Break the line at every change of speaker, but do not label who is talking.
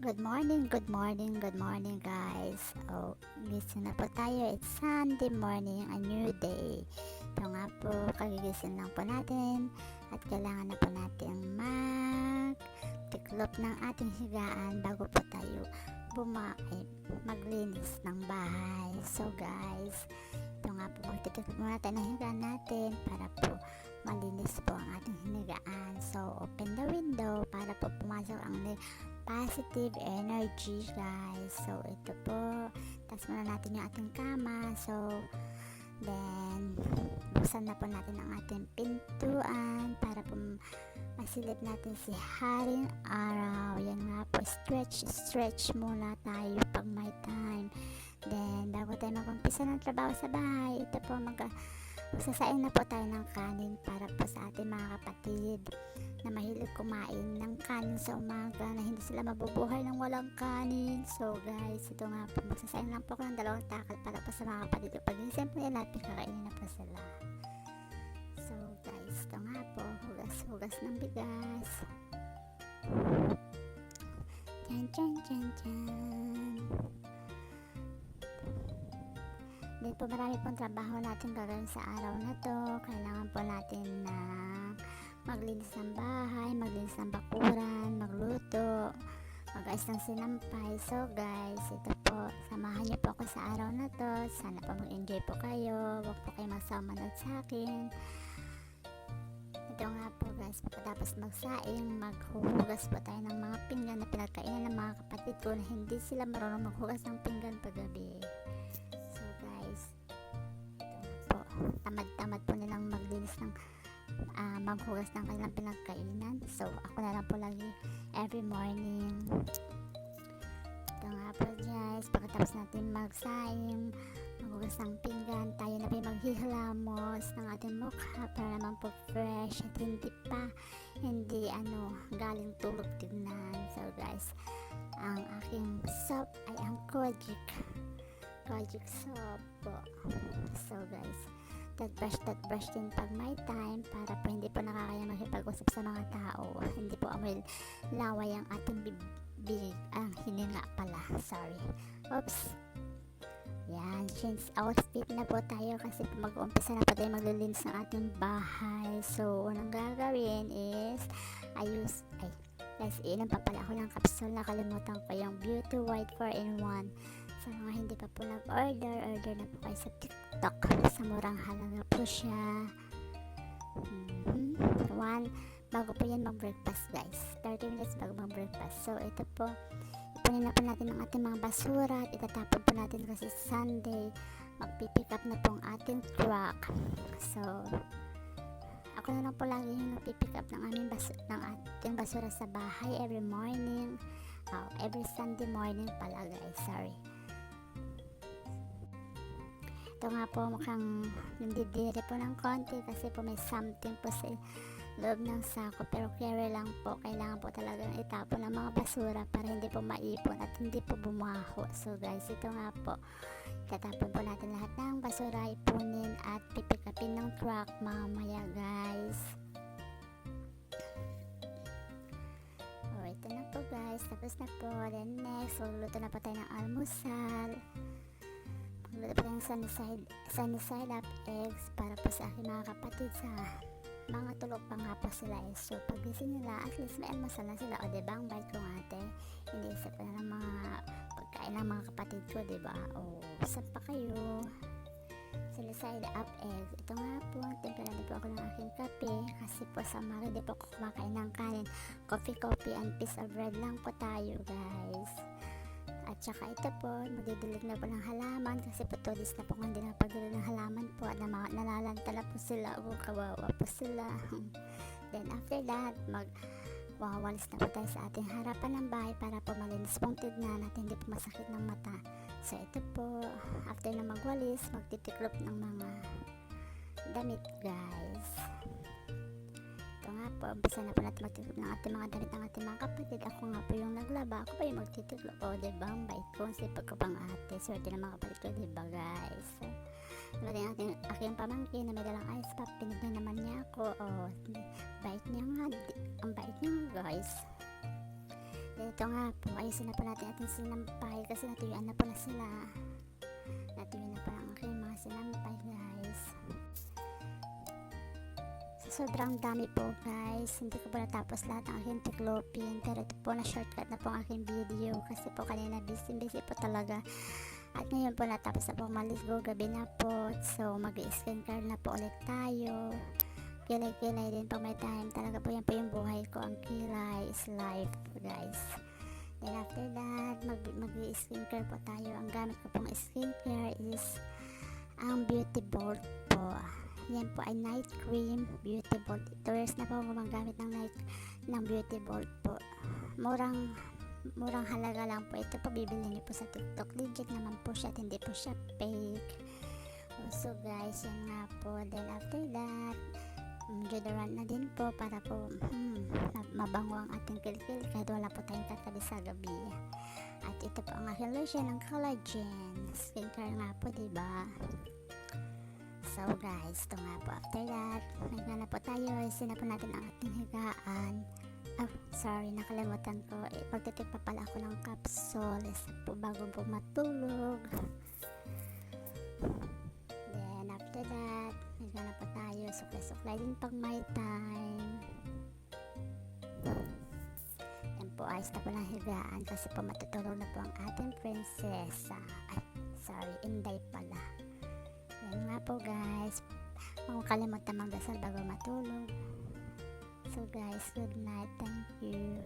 Good morning, good morning, good morning guys. Oh, gising na po tayo. It's Sunday morning, a new day. Ito nga po, kagigising lang po natin at kailangan na po natin mag tiklop ng ating higaan bago po tayo bumae maglinis ng bahay. So guys, ito nga po, magtitiklop muna tayo ng higaan natin para po malinis po ang ating hinigaan. So, open the window para po pumasok ang positive energy, guys. So, ito po. Tapos muna natin yung ating kama. So, then, buksan na po natin ang ating pintuan para po masilip natin si Haring Araw. Yan nga po, stretch, stretch muna tayo pag may time. Then, bago tayo mag-umpisa ng trabaho sa bahay, ito po mag Magsasaing na po tayo ng kanin para po sa ating mga kapatid na mahilig kumain ng kanin sa umaga na hindi sila mabubuhay ng walang kanin. So guys, ito nga po, magsasaing lang po ako ng dalawang takal para po sa mga kapatid. Pag inisip po yan natin, kakainin na po sila. So guys, ito nga po, hugas-hugas ng bigas. Chan, chan, chan, chan. Din po marami pong trabaho natin gagawin sa araw na to. Kailangan po natin na maglinis ng bahay, maglinis ng bakuran, magluto, mag-ayos ng sinampay. So guys, ito po, samahan niyo po ako sa araw na to. Sana po mag-enjoy po kayo. Huwag po kayo magsamanod sa akin. Ito nga po guys, pagkatapos magsaing, maghuhugas po tayo ng mga pinggan na pinagkainan ng mga kapatid ko na hindi sila marunong maghugas ng pinggan paggabi. Tamad-tamad po nilang maglinis ng ah, maghugas ng kanilang pinagkainan. So ako na lang po lagi every morning. Ito nga po guys, pagkatapos natin magsaing, maghugas ng pinggan, tayo na po maghihilamos ng ating mukha para naman po fresh at hindi pa, hindi ano, galing tulog tignan. So guys, ang aking soap ay ang Kojic. Kojic soap po. So guys, toothbrush, toothbrush din pag may time para po hindi po nakakaya makipag-usap sa mga tao. Hindi po amoy laway ang ating bibig. Ang hininga pala. Sorry. Oops. Yan, change outfit na po tayo kasi mag-umpisa na po tayo maglilinis ng ating bahay. So, unang gagawin is ayus, ay, guys, iinom pa pala ako ng capsule. Nakalimutan ko yung Beauty White 4-in-1. Sa mga hindi pa po nag-order, order na po kayo sa TikTok. Sa murang halaga po siya. Mhm. One, bago po yan mag-breakfast guys. 30 minutes bago mag-breakfast. So, ito po, ipunin na po natin ang ating mga basura at itatapon po natin kasi Sunday magpipick up na po ang ating truck. So, ako na lang po lagi yung nagpipick up ng aming bas ng ating basura sa bahay every morning. Oh, every Sunday morning pala guys. Sorry. Ito nga po mukhang nandidiri po ng konti kasi po may something po sa loob ng sako. Pero carry lang po kailangan po talagang itapon ang mga basura para hindi po maipon at hindi po bumaho so guys ito nga po. Tatapon po natin lahat ng basura ipunin at pipikapin ng truck mamaya guys. Oh ito na po guys. Tapos na po. Then next magluluto na po tayo ng almusal Magluto po ng sunny side, sunny side up eggs para po sa aking mga kapatid sa mga tulog pa nga po sila eh. So, pagising nila, at least may almusal na sila. O, diba? Ang bait ko ate. Hindi isip ko na ng mga pagkain ng mga kapatid ko, diba? O, saan pa kayo? Sunny side up eggs. Ito nga po, timpla na po ako ng aking kape. Kasi po sa umaga, di po ako kumakain ng kanin. Coffee, coffee, and piece of bread lang po tayo, guys. At saka ito po, magdidilig na po ng halaman kasi po na po hindi na pagdilig ng halaman po at na po sila o kawawa po sila. Then after that, mag wawalis na po tayo sa ating harapan ng bahay para po malinis pong tignan at hindi po masakit ng mata. So ito po, after na magwalis, magtitiklop ng mga damit guys. Po, umpisa na po natin magtitiklop ng ating mga damit ng ating mga kapatid. Ako nga po yung naglaba, ako pa yung magtitiklop. O, diba? Ang bait ko, ang sipag ko pang ate. Swerte ng mga kapatid ko, diba guys? Diba yung aking, aking pamangkin na may dalang ice pop, pinignan naman niya ako. O, bait niya nga, ang bait niya guys. Ito nga po, ayusin na po natin ating sinampay kasi natuyuan na po na sila. Natuyuan na po ang aking mga sinampay guys. Sobrang dami po guys, hindi ko pa natapos lahat ng aking tiklopin. Pero ito po na shortcut na po ang aking video kasi po kanina busy busy po talaga. At ngayon po natapos na po maligo, gabi na po. So mag-skincare na po ulit tayo. Kilay-kilay din po may time. Talaga po yan po yung buhay ko. Ang kilay is life guys. Then after that, mag, mag-skincare po tayo. Ang gamit ko pong skincare is ang Beauty Bold po. Yan po ay night cream, Beauty Bold. Two years na po gumagamit ng night ng Beauty Bold po. Murang murang halaga lang po. Ito po bibili niyo po sa TikTok. Legit naman po siya at hindi po siya fake. So guys yan nga po. Then after that um, deodorant na din po para po hmm, ma- mabango ang ating kilikil kahit wala po tayong katabi sa gabi. At ito po ang aking lotion ng collagen. Skincare nga po diba so guys ito nga po after that nagana po tayo isin na po natin ang ating higaan Ah, sorry, nakalimutan ko. Eh, magtitip pa pala ako ng capsule isa po bago po matulog. Then, after that, nagana pa tayo. Suklay-suklay din pag may time. Yan po, ayos na po ng higaan kasi po matutulog na po ang ating prinsesa. Ay, sorry, inday pala. Yan nga po guys. Huwag kalimutan magdasal bago matulog. So guys, good night. Thank you.